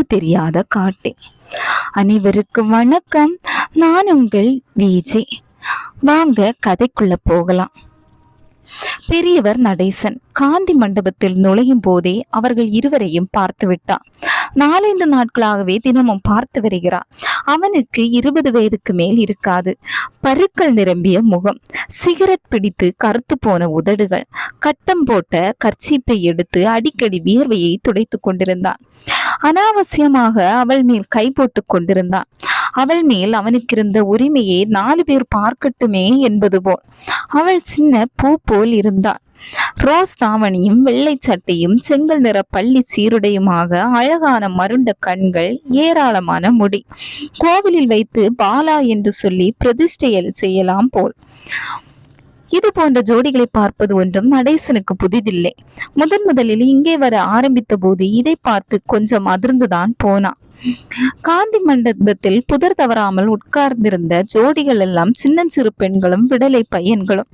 கண்ணுக்கு தெரியாத காட்டே. அனைவருக்கும் வணக்கம். நான் உங்கள் விஜே. வாங்க கதைக்குள்ள போகலாம். பெரியவர் நடேசன் காந்தி மண்டபத்தில் நுழையும் போதே அவர்கள் இருவரையும் பார்த்து விட்டார். நாலந்து நாட்களாகவே தினமும் பார்த்து வருகிறார். அவனுக்கு இருபது வயதுக்கு மேல் இருக்காது. பருக்கள் நிரம்பிய முகம் சிகரெட் பிடித்து கருத்து போன உதடுகள் கட்டம் போட்ட கர்ச்சீப்பை எடுத்து அடிக்கடி வியர்வையை துடைத்து கொண்டிருந்தான். அனாவசியமாக அவள் மேல் கை போட்டு கொண்டிருந்தான். அவள் மேல் அவனுக்கு இருந்த உரிமையை நாலு பேர் பார்க்கட்டுமே என்பது போல். அவள் சின்ன பூ போல் இருந்தாள். ரோஸ் தாவணியும் வெள்ளை சட்டையும் செங்கல் நிற பள்ளி சீருடையுமாக அழகான மருண்ட கண்கள் ஏராளமான முடி. கோவிலில் வைத்து பாலா என்று சொல்லி பிரதிஷ்டையல் செய்யலாம் போல். இது போன்ற ஜோடிகளை பார்ப்பது ஒன்றும் நடேசனுக்கு புதிதில்லை. முதன் முதலில் இங்கே வர ஆரம்பித்த போது இதை பார்த்து கொஞ்சம் அதிர்ந்துதான் போனான். காந்தி மண்டபத்தில் புதர் தவறாமல் உட்கார்ந்திருந்த ஜோடிகள் எல்லாம் சின்னஞ்சிறு பெண்களும் விடலை பையன்களும்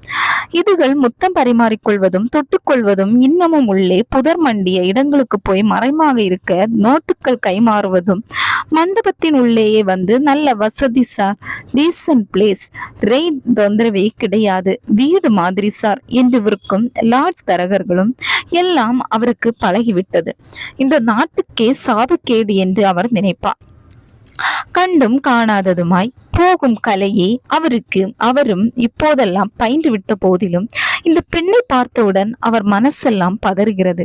இதுகள் முத்தம் பரிமாறிக்கொள்வதும் தொட்டுக்கொள்வதும் இன்னமும் உள்ளே புதர் மண்டிய இடங்களுக்கு போய் மறைமாக இருக்க நோட்டுகள் கைமாறுவதும் மண்டபத்தின் உள்ளேயே வந்து நல்ல வசதி சார் டீசன்ட் பிளேஸ் ரெயின் தொந்தரவே கிடையாது. வீடு மாதிரி சார் என்று விற்கும் லார்ட்ஸ் தரகர்களும் எல்லாம் அவருக்கு பழகிவிட்டது. இந்த நாட்டுக்கே சாபக்கேடு என்று அவர் நினைப்பார். கண்டும் காணாததுமாய் போகும் கலையே அவருக்கு அவரும் இப்போதெல்லாம் பயின்று விட்ட போதிலும் இந்த பெண்ணை பார்த்தவுடன் அவர் மனசெல்லாம் பதறுகிறது.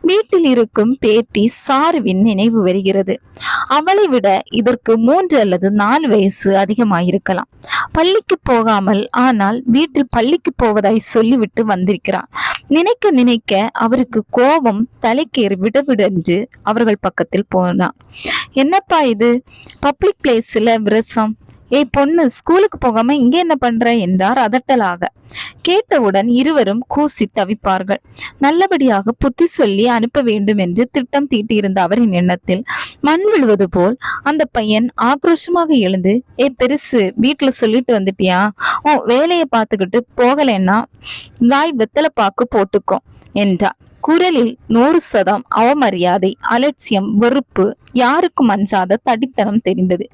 வீட்டில் இருக்கும் பேத்தி சாருவின் நினைவு வருகிறது. அவளை விட இதற்கு மூன்று அல்லது நாலு வயசு அதிகமாயிருக்கலாம். பள்ளிக்கு போகாமல் ஆனால் வீட்டில் பள்ளிக்கு போவதாய் சொல்லிவிட்டு வந்திருக்கிறார். நினைக்க நினைக்க அவருக்கு கோபம் தலைக்கேறி விடவிடென்று அவர்கள் பக்கத்தில் போனார். என்னப்பா இது? பப்ளிக் பிளேஸில் விரசம். ஏய் பொண்ணு ஸ்கூலுக்கு போகாம இங்கே என்ன பண்ற? என்றார் அதட்டலாக. கேட்டவுடன் இருவரும் கூசி தவிப்பார்கள். நல்லபடியாக புத்தி சொல்லி அனுப்ப வேண்டும் என்று திட்டம் தீட்டியிருந்த அவரின் எண்ணத்தில் மண் விழுவது போல் அந்த பையன் ஆக்ரோஷமாக எழுந்து ஏ பெருசு வீட்டுல சொல்லிட்டு வந்துட்டியா? ஓ வேலையை பார்த்துக்கிட்டு போகலைன்னா வாய் வெத்தலை பாக்கு போட்டுக்கோ என்றார். குரலில் நூறு சதம் அவமரியாதை அலட்சியம் வெறுப்பு யாருக்கும் அஞ்சாத தடித்தனம் தெரிந்தது.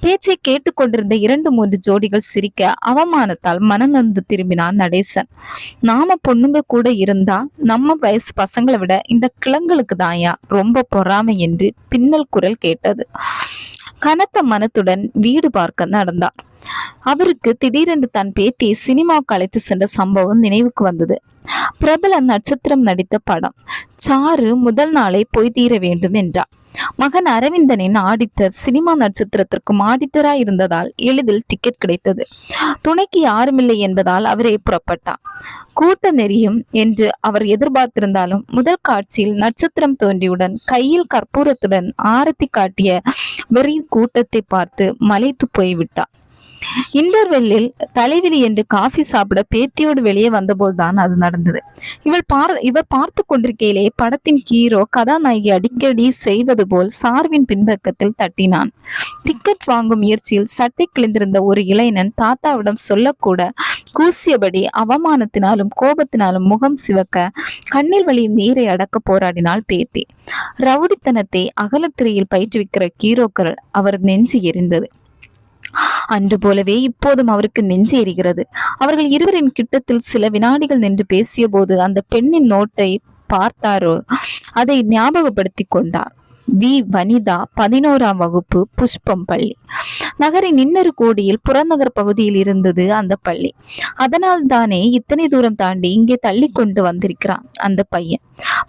பேச்சை கேட்டுக்கொண்டிருந்த இரண்டு மூன்று ஜோடிகள் சிரிக்க அவமானத்தால் மனநொந்து திரும்பினான் நடேசன். நாம பொண்ணுங்க கூட இருந்தா நம்ம வயசு பசங்களை விட இந்த கிழங்களுக்கு தாயா ரொம்ப பொறாமை என்று பின்னல் குரல் கேட்டது. கனத்த மனத்துடன் வீடு பார்க்க நடந்தார். அவருக்கு திடீரென்று தன் பேத்தியை சினிமாவுக்கு அழைத்து சென்ற சம்பவம் நினைவுக்கு வந்தது. பிரபல நட்சத்திரம் நடித்த படம். சாரு முதல் நாளே போய் தீர வேண்டும் என்றார். மகன் அரவிந்தனின் ஆடிட்டர் சினிமா நட்சத்திரத்திற்கும் ஆடிட்டராய் இருந்ததால் எளிதில் டிக்கெட் கிடைத்தது. துணைக்கு யாருமில்லை என்பதால் அவரே புறப்பட்டார். கூட்ட நெறியும் என்று அவர் எதிர்பார்த்திருந்தாலும் முதல் காட்சியில் நட்சத்திரம் தோன்றியுடன் கையில் கற்பூரத்துடன் ஆரத்தி காட்டிய வெறி கூட்டத்தை பார்த்து மலைத்து போய்விட்டார். இன்டர்வெல்லில் தலைவிதி என்று காஃபி சாப்பிட பேத்தியோடு வெளியே வந்தபோதுதான் அது நடந்தது. இவள் பார் இவர் பார்த்து கொண்டிருக்கையிலே படத்தின் ஹீரோ கதாநாயகி அடிக்கடி செய்வது போல் சார்வின் பின்பக்கத்தில் தட்டினான். டிக்கெட் வாங்கும் முயற்சியில் சட்டை கிழிந்திருந்த ஒரு இளைஞன் தாத்தாவிடம் சொல்லக்கூட கூசியபடி அவமானத்தினாலும் கோபத்தினாலும் முகம் சிவக்க கண்ணில் வழியும் நீரை அடக்க போராடினாள் பேத்தி. ரவுடித்தனத்தை அகலத்திரையில் பயிற்றுவிக்கிற ஹீரோக்கள் அவர் நெஞ்சு எரிந்தது. அன்று போலவே இப்போதும் அவருக்கு நெஞ்சு எரிகிறது அவர்கள் இருவரின் கிட்டத்தில் சில வினாடிகள் நின்று பேசிய போது அந்த பெண்ணின் நோட்டை பார்த்தாரோ அதை ஞாபகப்படுத்தி கொண்டார். வி. வனிதா பதினோராம் வகுப்பு புஷ்பம் பள்ளி. நகரின் இன்னொரு கோடியில் புறநகர் பகுதியில் இருந்தது அந்த பள்ளி. அதனால் தானே இத்தனை தூரம் தாண்டி இங்கே தள்ளி கொண்டு வந்திருக்கிறான் அந்த பையன்.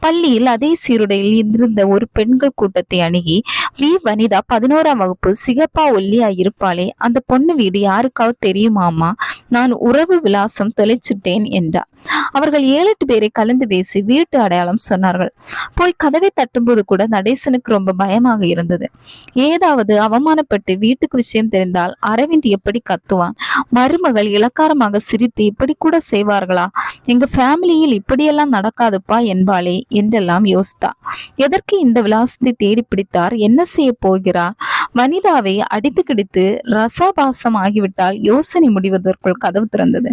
பள்ளியில் அதே சீருடையில் இருந்த ஒரு பெண்கள் கூட்டத்தை அணுகி வி வனிதா பதினோராம் வகுப்பு சிகப்பா ஒல்லியா இருப்பாளே அந்த பொண்ணு வீடு யாருக்காவது தெரியுமாமா நான் உறவு விலாசம் தொலைச்சிட்டேன் என்றார் அவர்கள் ஏழு எட்டு பேரை கலந்து பேசி வீட்டு அடையாளம் சொன்னார்கள். போய் கதவை தட்டும்போது கூட நடேசனுக்கு ரொம்ப பயமாக இருந்தது. ஏதாவது அவமானப்பட்டு வீட்டுக்கு விஷயம் தெரிந்தால் அரவிந்த் எப்படி கத்துவான்? மருமகள் இலக்காரமாக சிரித்து இப்படி கூட செய்வார்களா? எங்க ஃபேமிலியில் இப்படியெல்லாம் நடக்காதுப்பா என்பாளே என்றெல்லாம் யோசித்தா. எதற்கு இந்த விலாசத்தை தேடி பிடித்தார்? என்ன செய்ய போகிறார்? வனிதாவை அடித்து கிடித்து ரசாபாசம் ஆகிவிட்டால் யோசனை முடிவதற்குள் கதவு திறந்தது.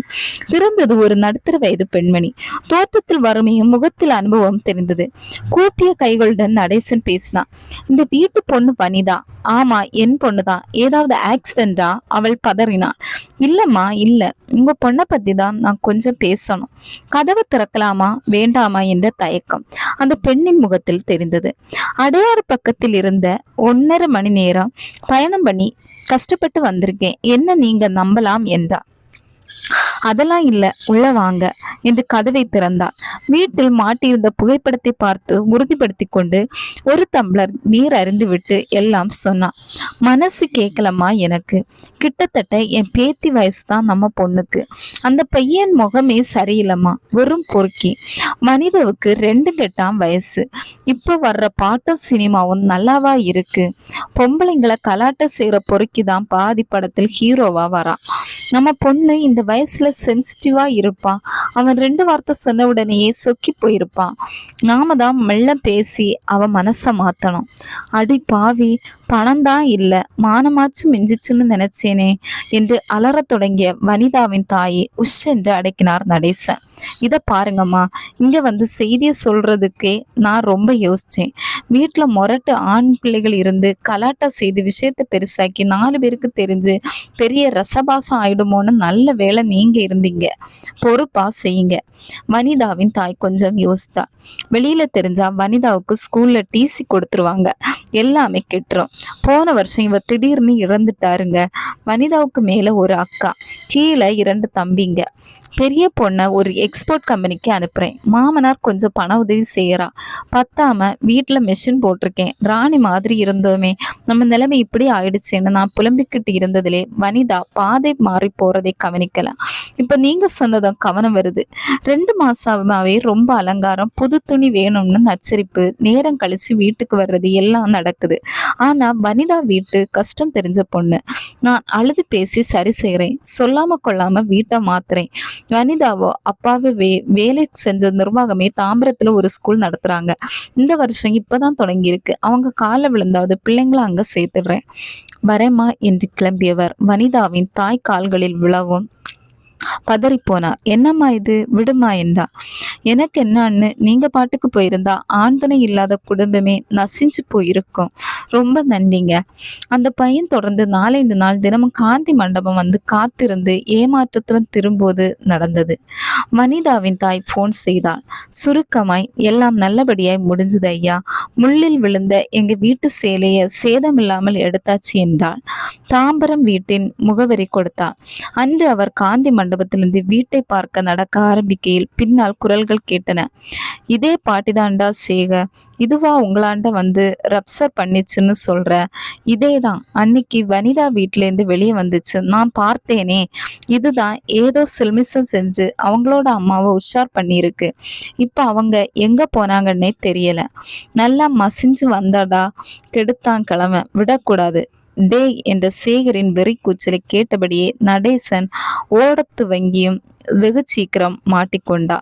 திறந்தது ஒரு நடுத்தர வயது பெண்மணி. தோற்றத்தில் வறுமையும் முகத்தில் அனுபவம் தெரிந்தது. கூப்பிய கைகளுடன் நடேசன் பேசினான் இந்த வீட்டு பொண்ணு வனிதா. ஆமா என் பொண்ணுதான். ஏதாவது ஆக்சிடென்டா அவள் பதறினாள் இல்லம்மா இல்ல. உங்க பொண்ணை பத்தி தான் நான் கொஞ்சம் பேசணும். கதவை திறக்கலாமா? வேண்டாமா? என்ற தயக்கம் அந்த பெண்ணின் முகத்தில் தெரிந்தது. அடையாறு பக்கத்தில் இருந்த ஒன்னரை மணி நேரம் பயணம் பண்ணி கஷ்டப்பட்டு வந்திருக்கேன். என்ன நீங்க நம்பலாம் என்றா அதெல்லாம் இல்ல உள்ள வாங்க என்று கதவை திறந்தாள். வீட்டில் மாட்டியிருந்த புகைப்படத்தை பார்த்து உறுதிப்படுத்தி கொண்டு ஒரு தம்ளர் நீர் அருந்திவிட்டு எல்லாம் சொன்னான் மனசு கேட்கலம்மா எனக்கு. கிட்டத்தட்ட என் பேத்தி வயசு தான் நம்ம பொண்ணுக்கு. அந்த பையன் முகமே சரியில்லைம்மா. வெறும் பொறுக்கி. மனிதவுக்கு ரெண்டு கெட்டாம் வயசு. இப்போ வர்ற பாட்டும் சினிமாவும் நல்லாவா இருக்கு. பொம்பளைங்களை கலாட்ட செய்யற பொறுக்கி தான் பாதி படத்தில் ஹீரோவா வரா. நம்ம பொண்ணு இந்த வயசுல சென்சிட்டிவா இருப்பான். அவன் ரெண்டு வார்த்தை சொன்ன உடனேயே சொக்கி போயிருப்பான். நாம தான் மெல்ல பேசி அவன் மனசை மாத்தணும். அடி பாவி பணம் தான் இல்லை மானமாச்சும் மிஞ்சிச்சுன்னு நினைச்சேனே என்று அலறத் தொடங்கிய வனிதாவின் தாயை உஷ் என்று அடக்கினார் நடேசன். இதை பாருங்கம்மா இங்க வந்து செய்தியை சொல்றதுக்கே நான் ரொம்ப யோசிச்சேன். வீட்டில் முரட்டு ஆண் பிள்ளைகள் இருந்து கலாட்டா செய்து விஷயத்தை பெருசாக்கி நாலு பேருக்கு தெரிஞ்சு பெரிய ரசபாசம் ஆயிடுமோன்னு நல்ல வேலை நீங்க இருந்தீங்க. பொறுப்பா செய்யுங்க. வனிதாவின் தாய் கொஞ்சம் யோசித்தா. வெளியில தெரிஞ்சா வனிதாவுக்கு ஸ்கூல்ல டிசி கொடுத்துருவாங்க. எல்லாமே கெட்டுரும். போன வருஷம் இவ திடீர்னு இறந்துட்டாருங்க. வனிதாவுக்கு மேல ஒரு அக்கா கீழே இரண்டு தம்பிங்க. பெரிய பொண்ணை ஒரு எக்ஸ்போர்ட் கம்பெனிக்கு அனுப்புறேன். மாமனார் கொஞ்சம் பண உதவி செய்யறா. பத்தாம வீட்டுல மெஷின் போட்டிருக்கேன். ராணி மாதிரி இருந்தோமே. நம்ம நிலைமை இப்படி ஆயிடுச்சேன்னு நான் புலம்பிக்கிட்டு இருந்ததிலே வனிதா பாதை மாறி போறதை கவனிக்கலாம் இப்போ நீங்க சொன்னதும் கவனம் வருது. ரெண்டு மாசமாவே ரொம்ப அலங்காரம் புது துணி வேணும்னு நச்சரிப்பு நேரம் கழிச்சு வீட்டுக்கு வர்றது எல்லாம் நடக்குது. ஆனா வனிதா வீட்டு கஷ்டம் தெரிஞ்ச பொண்ணு. நான் அழுது பேசி சரி செய்யறேன் சொல்லாம கொள்ளாம வீட்டை மாத்துறேன். வனிதாவோ அப்பாவே வே வேலை செஞ்ச நிர்வாகமே தாம்பரத்துல ஒரு ஸ்கூல் நடத்துறாங்க. இந்த வருஷம் இப்பதான் தொடங்கியிருக்கு. அவங்க காலை விழுந்தாவது பிள்ளைங்களை அங்க சேர்த்துடுறேன். வரேம்மா என்று கிளம்பியவர். வனிதாவின் தாய் கால்களில் விழவும் பதறிப்போனார் என்னம்மா இது? விடுமா என்றா. எனக்கு என்னன்னு நீங்க பாட்டுக்கு போயிருந்தா ஆண்துணை இல்லாத குடும்பமே நசிஞ்சு போயிருக்கும். ரொம்ப நன்றிங்க. அந்த பையன் தொடர்ந்து நாலஞ்சு நாள் தினமும் காந்தி மண்டபம் வந்து காத்திருந்து ஏமாற்றத்துடன் திரும்போது நடந்தது. வனிதாவின் தாய் போன் செய்தாள். சுருக்கமாய் எல்லாம் நல்லபடியாய் முடிஞ்சது ஐயா. முள்ளில் விழுந்த எங்க வீட்டு சேலைய சேதமில்லாமல் எடுத்தாச்சு என்றாள். தாம்பரம் வீட்டின் முகவரி கொடுத்தாள். அன்று அவர் காந்தி மண்டபத்திலிருந்து வீட்டை பார்க்க நடக்க ஆரம்பிக்கையில் பின்னால் குரல்கள் கேட்டன. இதே பாட்டிதாண்டா சேக. இதுவா உங்களாண்ட வந்து ரப்சர் பண்ணிச்சுன்னு சொல்ற இதேதான். அன்னைக்கு வனிதா வீட்டிலேருந்து வெளியே வந்துச்சு. நான் பார்த்தேனே இதுதான் ஏதோ சில்மிசம் செஞ்சு அவங்களோட அம்மாவை உஷார் பண்ணியிருக்கு. இப்போ அவங்க எங்க போனாங்கன்னே தெரியல. நல்லா மசிஞ்சு வந்தாடா கெடுத்தான் கிழமை விடக்கூடாது. டேய் என்ற சேகரின் வெறி கூச்சலை கேட்டபடியே நடேசன் ஓடத்து வங்கியும் வெகு சீக்கிரம் மாட்டிக்கொண்டா.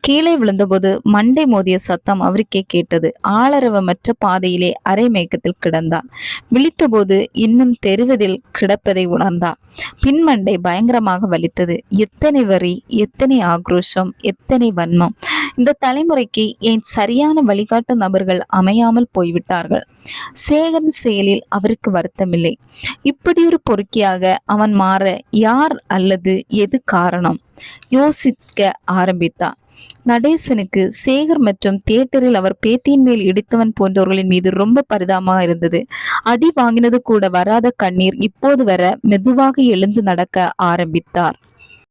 கீழே விழுந்தபோது மண்டை மோதிய சத்தம் அவருக்கே கேட்டது. ஆளரவமற்ற பாதையிலே அரை மயக்கத்தில் கிடந்தார் விழித்தபோது இன்னும் தெருவதில் கிடப்பதை உணர்ந்தார் பின்மண்டை பயங்கரமாக வலித்தது. எத்தனை வரி எத்தனை ஆக்ரோஷம் எத்தனை வன்மம். இந்த தலைமுறைக்கு ஏன் சரியான வழிகாட்டு நபர்கள் அமையாமல் போய்விட்டார்கள்? சேகரன் செயலில் அவருக்கு வருத்தமில்லை. இப்படியொரு பொறுக்கியாக அவன் மாற யார் அல்லது எது காரணம்? யோசிக்க ஆரம்பித்தார். நடேசனுக்கு சேகர் மற்றும் தியேட்டரில் அவர் பேத்தியின் மேல் இடித்தவன் போன்றவர்களின் மீது ரொம்ப பரிதாபமாக இருந்தது. அடி வாங்கினது கூட வராத கண்ணீர் இப்போது வர மெதுவாக எழுந்து நடக்க ஆரம்பித்தார்.